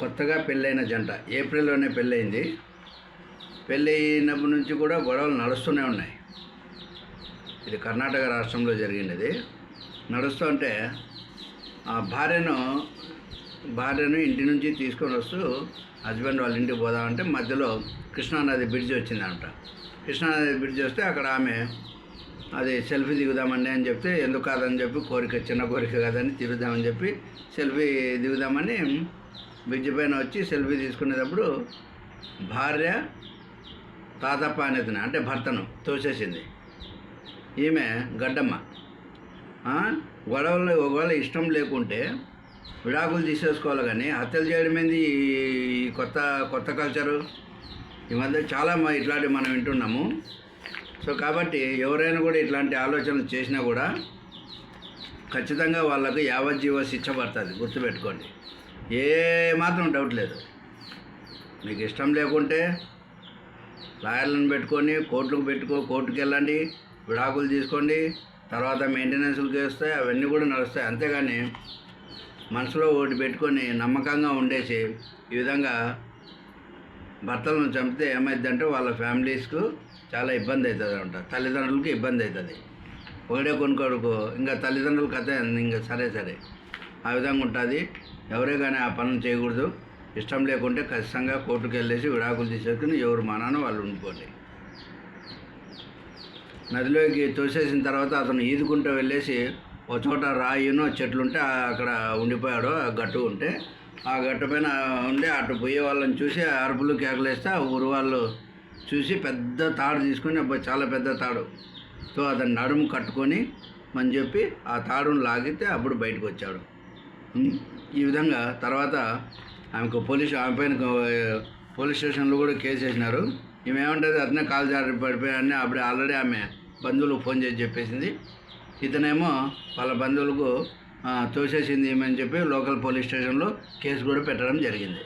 కొత్తగా పెళ్ళైన జంట. ఏప్రిల్లోనే పెళ్ళయింది. పెళ్ళయినప్పటి నుంచి కూడా గొడవలు నడుస్తూనే ఉన్నాయి. ఇది కర్ణాటక రాష్ట్రంలో జరిగినది నడుస్తూ ఉంటే ఆ భార్యను భార్యను ఇంటి నుంచి తీసుకొని వస్తూ హస్బెండ్ వాళ్ళ ఇంటికి పోదామంటే మధ్యలో కృష్ణానది బ్రిడ్జ్ వచ్చిందంట. కృష్ణానది బ్రిడ్జ్ వస్తే అక్కడ ఆమె అది సెల్ఫీ దిగుదామండి అని చెప్తే ఎందుకు కాదని చెప్పి కోరిక చిన్న కోరిక కాదని తిరుగుదామని చెప్పి సెల్ఫీ దిగుదామని బ్రిడ్జ్ పైన వచ్చి సెల్ఫీ తీసుకునేటప్పుడు భార్య తాతప్ప అనేది అంటే భర్తను తోసేసింది. ఈమె గడ్డమ్మ. గొడవలు ఒకవేళ ఇష్టం లేకుంటే విడాకులు తీసేసుకోవాలి కానీ హత్యలు చేయడం ఏంది ఈ కొత్త కొత్త కల్చరు ఈ మధ్య చాలా ఇట్లాంటివి మనం వింటున్నాము. సో కాబట్టి ఎవరైనా కూడా ఇట్లాంటి ఆలోచనలు చేసినా కూడా ఖచ్చితంగా వాళ్ళకు యావజ్జీవ శిక్ష పడుతుంది. గుర్తుపెట్టుకోండి. ఏ మాత్రం డౌట్ లేదు. మీకు ఇష్టం లేకుంటే లాయర్లను పెట్టుకొని కోర్టుకు పెట్టుకో కోర్టుకు వెళ్ళండి విడాకులు తీసుకోండి తర్వాత మెయింటెనెన్స్లకు వస్తాయి అవన్నీ కూడా నడుస్తాయి. అంతేగాని మనసులో ఒకటి పెట్టుకొని నమ్మకంగా ఉండేసి ఈ విధంగా భర్తలను చంపితే ఏమైందంటే వాళ్ళ ఫ్యామిలీస్కు చాలా ఇబ్బంది అవుతుంది అంట. తల్లిదండ్రులకి ఇబ్బంది అవుతుంది. ఒకడే కొనుక్కోడుకో ఇంకా తల్లిదండ్రుల కథ ఇంకా సరే సరే. ఆ విధంగా ఉంటుంది. ఎవరే కానీ ఆ పనులు చేయకూడదు. ఇష్టం లేకుంటే ఖచ్చితంగా కోర్టుకు వెళ్ళేసి విడాకులు తీసేసుకుని ఎవరు మానానో వాళ్ళు ఉండిపోండి. నదిలోకి తోసేసిన తర్వాత అతను ఈదుకుంటూ వెళ్ళేసి ఒక చోట రాయినో చెట్లుంటే అక్కడ ఉండిపోయాడు ఆ గట్టు ఉంటే ఆ గట్టు పైన ఉండి అటు పోయే వాళ్ళని చూసి అరుపులు కేకలేస్తే ఆ ఊరు వాళ్ళు చూసి పెద్ద తాడు తీసుకొని చాలా పెద్ద తాడు. సో అతను నడుము కట్టుకొని అని చెప్పి ఆ తాడును లాగితే అప్పుడు బయటకు వచ్చాడు. ఈ విధంగా తర్వాత ఆమెకు పోలీసు ఆమె పైన పోలీస్ స్టేషన్లో కూడా కేసు వేసినారు. ఈమె ఏమంటుంది అతనే కాల్ జారి పడిపోయాన్ని అప్పుడు ఆల్రెడీ ఆమె బంధువులకు ఫోన్ చేసి చెప్పేసింది. ఇతనేమో వాళ్ళ బంధువులకు తోసేసింది ఏమని చెప్పి లోకల్ పోలీస్ స్టేషన్లో కేసు కూడా పెట్టడం జరిగింది.